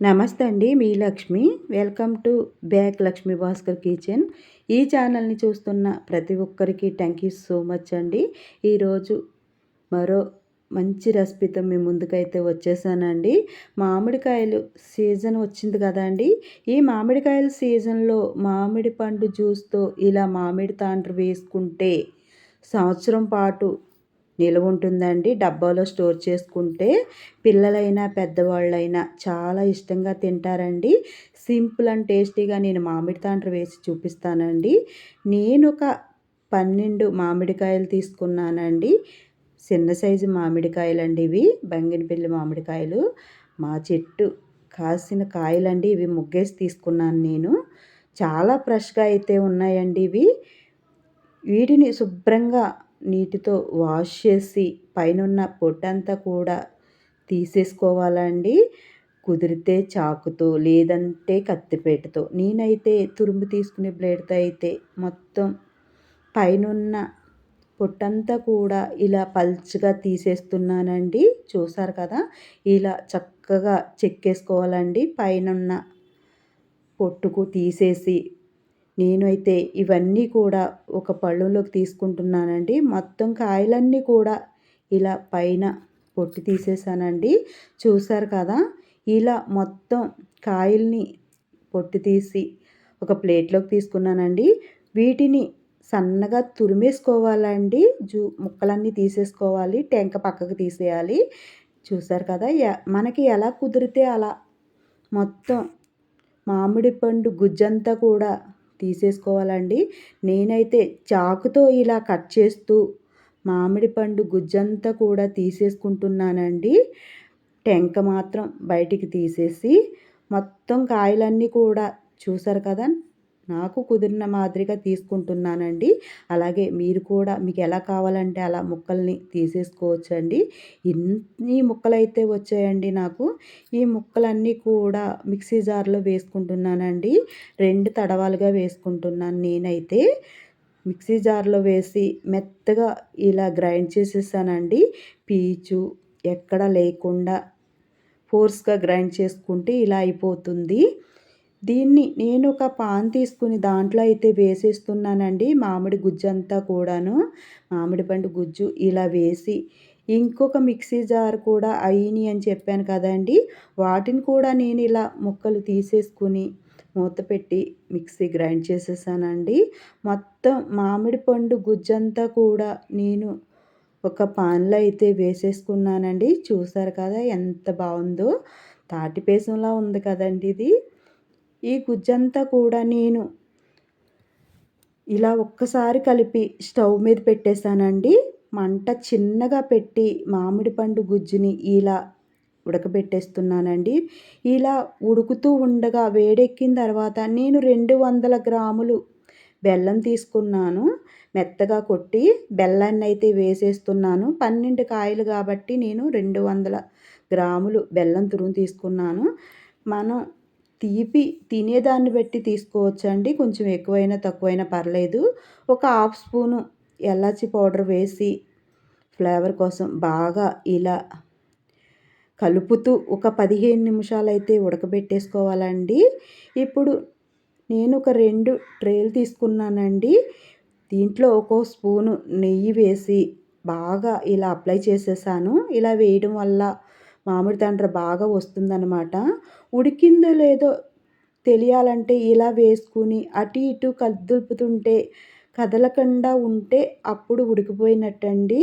నమస్తే అండి మీ Lakshmi. Welcome to back Lakshmi Bhaskar kitchen. ఈ ఛానల్ని చూస్తున్న ప్రతి ఒక్కరికి థ్యాంక్ యూ సో మచ్ అండి. ఈరోజు మరో మంచి రెసిపీతో మీ ముందుకైతే వచ్చేసానండి. మామిడికాయలు సీజన్ వచ్చింది కదా అండి. ఈ మామిడికాయల సీజన్లో మామిడి పండు జ్యూస్తో ఇలా మామిడి తాండ్రు వేసుకుంటే సంవత్సరం పాటు నిల్వ ఉంటుందండి. డబ్బాలో స్టోర్ చేసుకుంటే పిల్లలైనా పెద్దవాళ్ళైనా చాలా ఇష్టంగా తింటారండి. సింపుల్ అండ్ టేస్టీగా నేను మామిడి తాండ్ర వేసి చూపిస్తానండి. నేను ఒక పన్నెండు మామిడికాయలు తీసుకున్నానండి. చిన్న సైజు మామిడికాయలు అండి ఇవి బంగినపల్లి మామిడికాయలు. మా చెట్టు కాసిన కాయలండి ఇవి ముగ్గేసి తీసుకున్నాను నేను. చాలా ఫ్రెష్గా అయితే ఉన్నాయండి ఇవి. వీటిని శుభ్రంగా నీటితో వాష్ చేసి పైనున్న పొట్టంతా కూడా తీసేసుకోవాలండి. కుదిరితే చాకుతో లేదంటే కత్తిపేటతో. నేనైతే తురుము తీసుకునే బ్లేడ్తో అయితే మొత్తం పైనున్న పొట్టంతా కూడా ఇలా పల్చగా తీసేస్తున్నానండి. చూసారు కదా? ఇలా చక్కగా చెక్కేసుకోవాలండి. పైనున్న పొట్టుకు తీసేసి నేను అయితే ఇవన్నీ కూడా ఒక పళ్ళులోకి తీసుకుంటున్నానండి. మొత్తం కాయలన్నీ కూడా ఇలా పైన పొట్టి తీసేసానండి. చూసారు కదా? ఇలా మొత్తం కాయల్ని పొట్టి తీసి ఒక ప్లేట్లోకి తీసుకున్నానండి. వీటిని సన్నగా తురిమేసుకోవాలండి. జూ ముక్కలన్నీ తీసేసుకోవాలి. టెంక పక్కకు తీసేయాలి. చూసారు కదా? మనకి ఎలా కుదిరితే అలా మొత్తం మామిడి పండు గుజ్జంతా కూడా తీసేసుకోవాలండి. నేనైతే చాకుతో ఇలా కట్ చేస్తూ మామిడి పండు గుజ్జంతా కూడా తీసేసుకుంటున్నానండి. టెంక మాత్రం బయటికి తీసేసి మొత్తం కాయలన్నీ కూడా చూసారు కదా నాకు కుదిరిన మాదిరిగా తీసుకుంటున్నానండి. అలాగే మీరు కూడా మీకు ఎలా కావాలంటే అలా ముక్కల్ని తీసేసుకోవచ్చండి. ఇన్ని ముక్కలు అయితే వచ్చాయండి నాకు. ఈ ముక్కలన్నీ కూడా మిక్సీ జార్లో వేసుకుంటున్నానండి. రెండు తడవాలుగా వేసుకుంటున్నాను నేనైతే. మిక్సీ జార్లో వేసి మెత్తగా ఇలా గ్రైండ్ చేసేసానండి. పీచు ఎక్కడ లేకుండా ఫోర్స్గా గ్రైండ్ చేసుకుంటే ఇలా అయిపోతుంది. దీన్ని నేను ఒక పాన్ తీసుకుని దాంట్లో అయితే వేసేస్తున్నానండి మామిడి గుజ్జు అంతా కూడాను. మామిడి పండు గుజ్జు ఇలా వేసి ఇంకొక మిక్సీ జార్ కూడా అయిని అని చెప్పాను కదండి. వాటిని కూడా నేను ఇలా ముక్కలు తీసేసుకుని మూత పెట్టి మిక్సీ గ్రైండ్ చేసేసానండి. మొత్తం మామిడి పండు గుజ్జంతా కూడా నేను ఒక పాన్లో అయితే వేసేసుకున్నానండి. చూసారు కదా ఎంత బాగుందో. తాటిపేసంలా ఉంది కదండి ఇది. ఈ గుజ్జంతా కూడా నేను ఇలా ఒక్కసారి కలిపి స్టవ్ మీద పెట్టేశానండి. మంట చిన్నగా పెట్టి మామిడి పండు గుజ్జుని ఇలా ఉడకబెట్టేస్తున్నానండి. ఇలా ఉడుకుతూ ఉండగా వేడెక్కిన తర్వాత నేను రెండు వందల గ్రాములు బెల్లం తీసుకున్నాను. మెత్తగా కొట్టి బెల్లాన్ని అయితే వేసేస్తున్నాను. పన్నెండు కాయలు కాబట్టి నేను రెండు వందల గ్రాములు బెల్లం తురుము తీసుకున్నాను. మనం తీపి తినేదాన్ని బట్టి తీసుకోవచ్చండి. కొంచెం ఎక్కువైనా తక్కువైనా పర్లేదు. ఒక హాఫ్ స్పూను ఎలాచి పౌడర్ వేసి ఫ్లేవర్ కోసం బాగా ఇలా కలుపుతూ ఒక పదిహేను నిమిషాలు అయితే ఉడకబెట్టేసుకోవాలండి. ఇప్పుడు నేను ఒక రెండు ట్రేలు తీసుకున్నానండి. దీంట్లో ఒక్కో స్పూను నెయ్యి వేసి బాగా ఇలా అప్లై చేసేసాను. ఇలా వేయడం వల్ల మామిడి తండ్ర బాగా వస్తుందన్నమాట. ఉడికిందో లేదో తెలియాలంటే ఇలా వేసుకుని అటు ఇటు కదులుపుతుంటే కదలకుండా ఉంటే అప్పుడు ఉడికిపోయినట్టండి.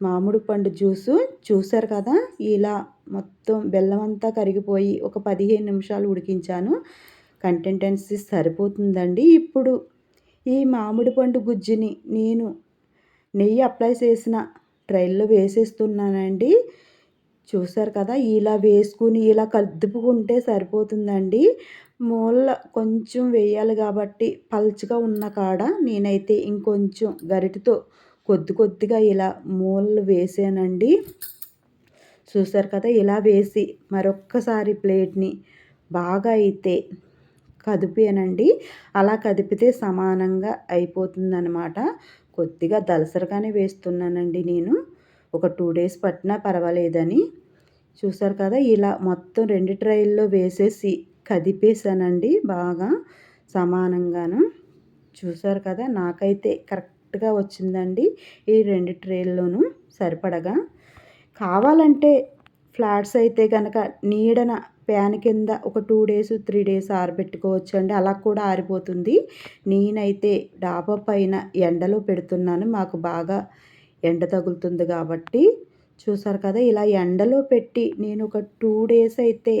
మామిడి పండు జ్యూసు చూసారు కదా? ఇలా మొత్తం బెల్లం అంతా కరిగిపోయి ఒక పదిహేను నిమిషాలు ఉడికించాను. కంటెంటెన్సీ సరిపోతుందండి. ఇప్పుడు ఈ మామిడి పండు గుజ్జుని నేను నెయ్యి అప్లై చేసిన ట్రైల్లో వేసేస్తున్నానండి. చూసారు కదా ఇలా వేసుకుని ఇలా కలుపుకుంటే సరిపోతుందండి. మూల కొంచెం వేయాలి కాబట్టి పల్చగా ఉన్న కాడ నేనైతే ఇంకొంచెం గరిటతో కొద్ది కొద్దిగా ఇలా మూలలు వేసానండి. చూసారు కదా ఇలా వేసి మరొక్కసారి ప్లేట్ని బాగా అయితే కదిపానండి. అలా కదిపితే సమానంగా అయిపోతుందన్నమాట. కొద్దిగా దలసరగానే వేస్తున్నానండి నేను. ఒక టూ డేస్ పట్టినా పర్వాలేదని చూసారు కదా ఇలా మొత్తం రెండు ట్రైల్లో వేసేసి కదిపేసానండి బాగా సమానంగాను. చూసారు కదా నాకైతే కరెక్ట్గా వచ్చిందండి ఈ రెండు ట్రైల్లోనూ సరిపడగా. కావాలంటే ఫ్లాట్స్ అయితే కనుక నీడన ప్యాన్ కింద ఒక టూ డేస్ త్రీ డేస్ ఆరబెట్టుకోవచ్చు అండి అలా కూడా ఆరిపోతుంది. నేనైతే డాబా పైన ఎండలో పెడుతున్నాను. మాకు బాగా ఎండ తగులుతుంది కాబట్టి చూసారు కదా ఇలా ఎండలో పెట్టి నేను ఒక టూ డేస్ అయితే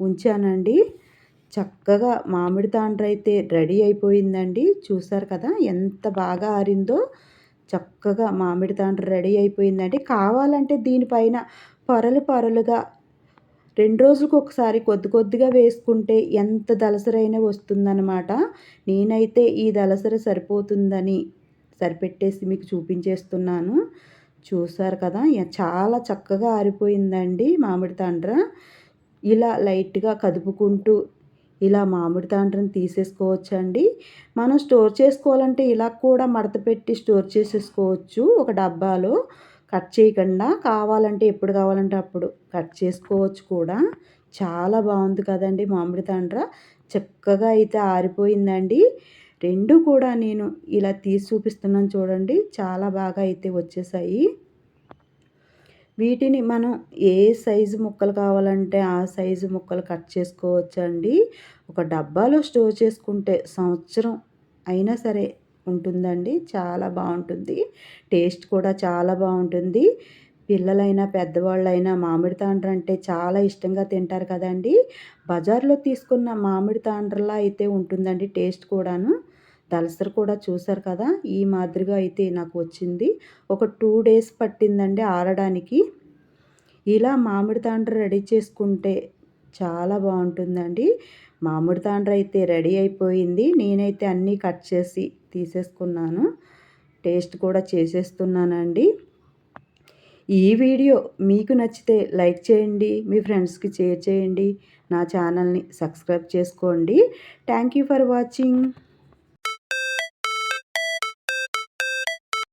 ఉంచానండి. చక్కగా మామిడి తాండ్ర అయితే రెడీ అయిపోయిందండి. చూసారు కదా ఎంత బాగా ఆరిందో చక్కగా మామిడి తాండ్ర రెడీ అయిపోయిందండి. కావాలంటే దీనిపైన పొరలు పొరలుగా రెండు రోజులకు ఒకసారి కొద్ది కొద్దిగా వేసుకుంటే ఎంత దలసరైన వస్తుందన్నమాట. నేనైతే ఈ దలసర సరిపోతుందని సరిపెట్టేసి మీకు చూపించేస్తున్నాను. చూసారు కదా? చాలా చక్కగా ఆరిపోయిందండి మామిడి తాండ్ర. ఇలా లైట్గా కదుపుకుంటూ ఇలా మామిడి తాండ్రని తీసేసుకోవచ్చండి. మనం స్టోర్ చేసుకోవాలంటే ఇలా కూడా మడత పెట్టి స్టోర్ చేసేసుకోవచ్చు ఒక డబ్బాలో. కట్ చేయకుండా కావాలంటే ఎప్పుడు కావాలంటే అప్పుడు కట్ చేసుకోవచ్చు కూడా. చాలా బాగుంది కదండి మామిడి తాండ్ర. చక్కగా అయితే ఆరిపోయిందండి. రెండు కూడా నేను ఇలా తీసి చూపిస్తున్నాను చూడండి. చాలా బాగా అయితే వచ్చేసాయి. వీటిని మనం ఏ సైజు ముక్కలు కావాలంటే ఆ సైజు ముక్కలు కట్ చేసుకోవచ్చండి. ఒక డబ్బాలో స్టోర్ చేసుకుంటే సంవత్సరం అయినా సరే ఉంటుందండి. చాలా బాగుంటుంది. టేస్ట్ కూడా చాలా బాగుంటుంది. పిల్లలైనా పెద్దవాళ్ళైనా మామిడి తాండ్ర అంటే చాలా ఇష్టంగా తింటారు కదండి. బజార్లో తీసుకున్న మామిడి తాండ్రలా అయితే ఉంటుందండి టేస్ట్ కూడాను. దలసరి కూడా చూసారు కదా? ఈ మాదిరిగా అయితే నాకు వచ్చింది. ఒక టూ డేస్ పట్టిందండి ఆరడానికి. ఇలా మామిడి తాండ్ర రెడీ చేసుకుంటే చాలా బాగుంటుందండి. మామిడి తాండ్ర అయితే రెడీ అయిపోయింది. నేనైతే అన్నీ కట్ చేసి తీసేసుకున్నాను. టేస్ట్ కూడా చేసేస్తున్నానండి. ఈ వీడియో మీకు నచ్చితే లైక్ చేయండి మీ ఫ్రెండ్స్కి షేర్ చేయండి నా ఛానల్ని సబ్స్క్రైబ్ చేసుకోండి. Thank you for watching.